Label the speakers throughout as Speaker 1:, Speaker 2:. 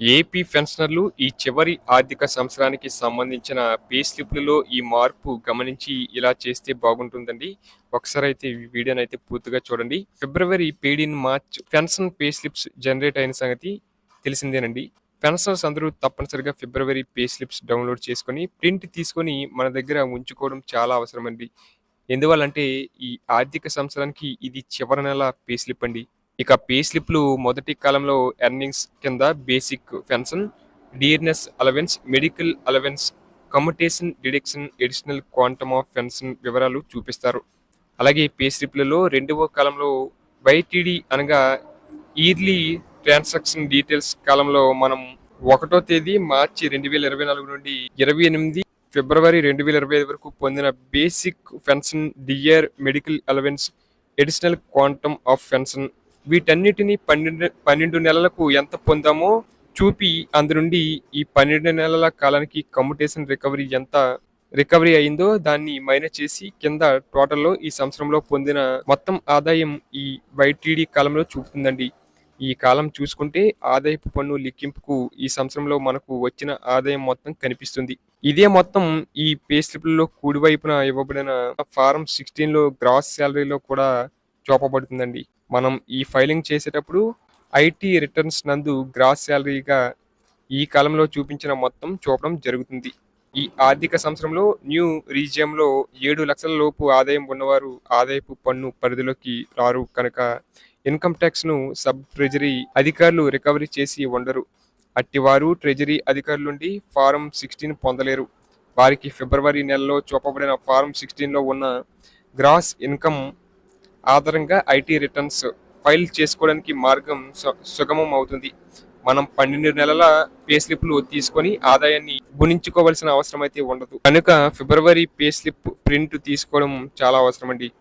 Speaker 1: AP పెన్షనర్లు ఈ చివరి ఆర్థిక సంవత్సరానికి సంబంధించిన పే స్లిప్లలో ఈ మార్పు గమనించి ఇలా చేస్తే బాగుంటుందండి. ఒకసారి అయితే వీడియోని అయితే పూర్తిగా చూడండి. February paid in March pension pay slips generate అయిన సంగతి తెలిసిందేనండి. పెన్షనర్స్ అందరూ తప్పనిసరిగా ఫిబ్రవరి పే స్లిప్స్ డౌన్లోడ్ చేసుకొని ప్రింట్ తీసుకొని మన దగ్గర ఉంచుకోవడం చాలా అవసరం అండి ఎందువల్లంటే ఈ ఆర్థిక సంవత్సరానికి ఇది చివరి నెల పే స్లిప్ అండి. ఇక పే స్లిప్లు మొదటి కాలంలో ఎర్నింగ్స్ కింద basic pension dearness allowance medical allowance commutation deduction additional quantum of pension వివరాలు చూపిస్తారు. అలాగే పే స్లిప్లలో రెండవ కాలంలో వైటీడీ అనగా ఇయర్లీ ట్రాన్సాక్షన్ డీటెయిల్స్ కాలంలో మనం ఒకటో తేదీ మార్చి రెండు వేల ఇరవై నాలుగు నుండి ఇరవై ఎనిమిది ఫిబ్రవరి రెండు వేల ఇరవై ఐదు వరకు పొందిన basic pension dear medical allowance additional quantum of pension వీటన్నిటిని పన్నెండు పన్నెండు నెలలకు ఎంత పొందామో చూపి అందు నుండి ఈ పన్నెండు నెలల కాలానికి కమ్యూటేషన్ రికవరీ ఎంత రికవరీ అయిందో దాన్ని మైనస్ చేసి కింద టోటల్లో ఈ సంవత్సరంలో పొందిన మొత్తం ఆదాయం ఈ వైటీడీ కాలంలో చూపుతుందండి. ఈ కాలం చూసుకుంటే ఆదాయపు పన్ను లెక్కింపుకు ఈ సంవత్సరంలో మనకు వచ్చిన ఆదాయం మొత్తం కనిపిస్తుంది. ఇదే మొత్తం ఈ పే స్లిప్లలో కుడివైపున ఇవ్వబడిన ఫారం సిక్స్టీన్లో గ్రాస్ శాలరీలో కూడా చూపబడుతుందండి మనం ఈ ఫైలింగ్ చేసేటప్పుడు ఐటీ రిటర్న్స్ నందు గ్రాస్ శాలరీగా ఈ కాలంలో చూపించిన మొత్తం చూపడం జరుగుతుంది. ఈ ఆర్థిక సంవత్సరంలో న్యూ రీజియంలో ఏడు లక్షల లోపు ఆదాయం ఉన్నవారు ఆదాయపు పన్ను పరిధిలోకి రారు కనుక ఇన్కమ్ ట్యాక్స్ను సబ్ ట్రెజరీ అధికారులు రికవరీ చేసి ఉండరు. అట్టివారు ట్రెజరీ అధికారుల నుండి ఫారం సిక్స్టీన్ పొందలేరు. వారికి ఫిబ్రవరి నెలలో చూపబడిన ఫారం సిక్స్టీన్లో ఉన్న గ్రాస్ ఇన్కమ్ ఆధారంగా ఐటీ రిటర్న్స్ ఫైల్ చేసుకోవడానికి మార్గం సు- సుగమం అవుతుంది. మనం పన్నెండు నెలల పే స్లిప్లు తీసుకొని ఆదాయాన్ని గుణించుకోవాల్సిన అవసరం అయితే ఉండదు. కనుక ఫిబ్రవరి పే స్లిప్ ప్రింట్ తీసుకోవడం చాలా అవసరం అండి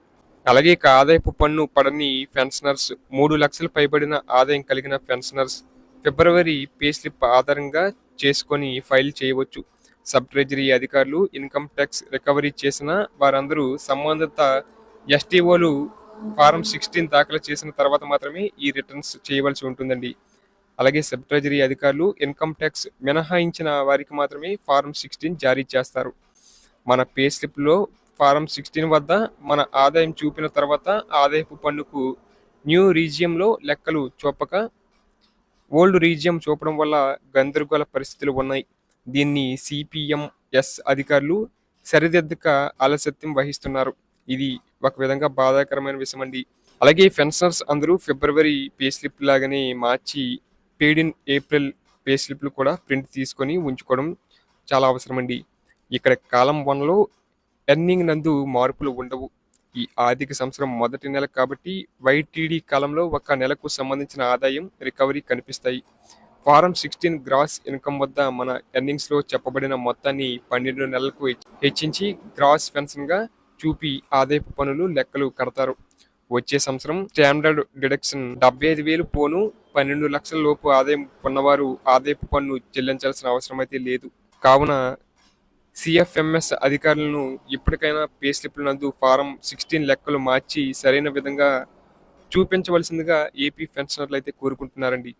Speaker 1: అలాగే ఇక ఆదాయపు పన్ను పడని పెన్షనర్స్ మూడు లక్షలు పైబడిన ఆదాయం కలిగిన పెన్షనర్స్ ఫిబ్రవరి పే స్లిప్ ఆధారంగా చేసుకొని ఫైల్ చేయవచ్చు. సబ్ ట్రెజరీ అధికారులు ఇన్కమ్ ట్యాక్స్ రికవరీ చేసిన వారందరూ సంబంధిత ఎస్టీఓలు ఫారం సిక్స్టీన్ దాఖలు చేసిన తర్వాత మాత్రమే ఈ రిటర్న్స్ చేయవలసి ఉంటుందండి. అలాగే సబ్ ట్రెజరీ అధికారులు ఇన్కమ్ ట్యాక్స్ మినహాయించిన వారికి మాత్రమే ఫారం సిక్స్టీన్ జారీ చేస్తారు. మన పే స్లిప్లో ఫారం సిక్స్టీన్ వద్ద మన ఆదాయం చూపిన తర్వాత ఆదాయపు పన్నుకు న్యూ రీజియంలో లెక్కలు చూపక ఓల్డ్ రీజియం చూపడం వల్ల గందరగోళ పరిస్థితులు ఉన్నాయి. దీన్ని సిపిఎంఎస్ అధికారులు సరిదిద్దక ఆలస్యం వహిస్తున్నారు. ఇది ఒక విధంగా బాధాకరమైన విషయం అండి. అలాగే పెన్షనర్స్ అందరూ ఫిబ్రవరి పే స్లిప్ లాగానే March paid in April pay స్లిప్లు కూడా ప్రింట్ తీసుకొని ఉంచుకోవడం చాలా అవసరం అండి. ఇక్కడ కాలం వన్లో ఎర్నింగ్ నందు మార్పులు ఉండవు. ఈ ఆర్థిక సంవత్సరం మొదటి నెల కాబట్టి వైటీడీ కాలంలో ఒక నెలకు సంబంధించిన ఆదాయం రికవరీ కనిపిస్తాయి. ఫారం సిక్స్టీన్ గ్రాస్ ఇన్కమ్ వద్ద మన ఎర్నింగ్స్లో చెప్పబడిన మొత్తాన్ని పన్నెండు నెలలకు హెచ్చించి గ్రాస్ పెన్షన్గా చూపి ఆదాయపు పనులు లెక్కలు కడతారు. వచ్చే సంవత్సరం స్టాండర్డ్ డిడక్షన్ డెబ్బై ఐదు వేలు పోను పన్నెండు లక్షల లోపు ఆదాయం ఉన్నవారు ఆదాయపు పన్ను చెల్లించాల్సిన అవసరం అయితే లేదు. కావున సిఎఫ్ఎంఎస్ అధికారులను ఇప్పటికైనా పే స్లిప్ల నందు ఫారం సిక్స్టీన్ లెక్కలు మార్చి సరైన విధంగా చూపించవలసిందిగా ఏపీ పెన్షనర్లు అయితే కోరుకుంటున్నారండి.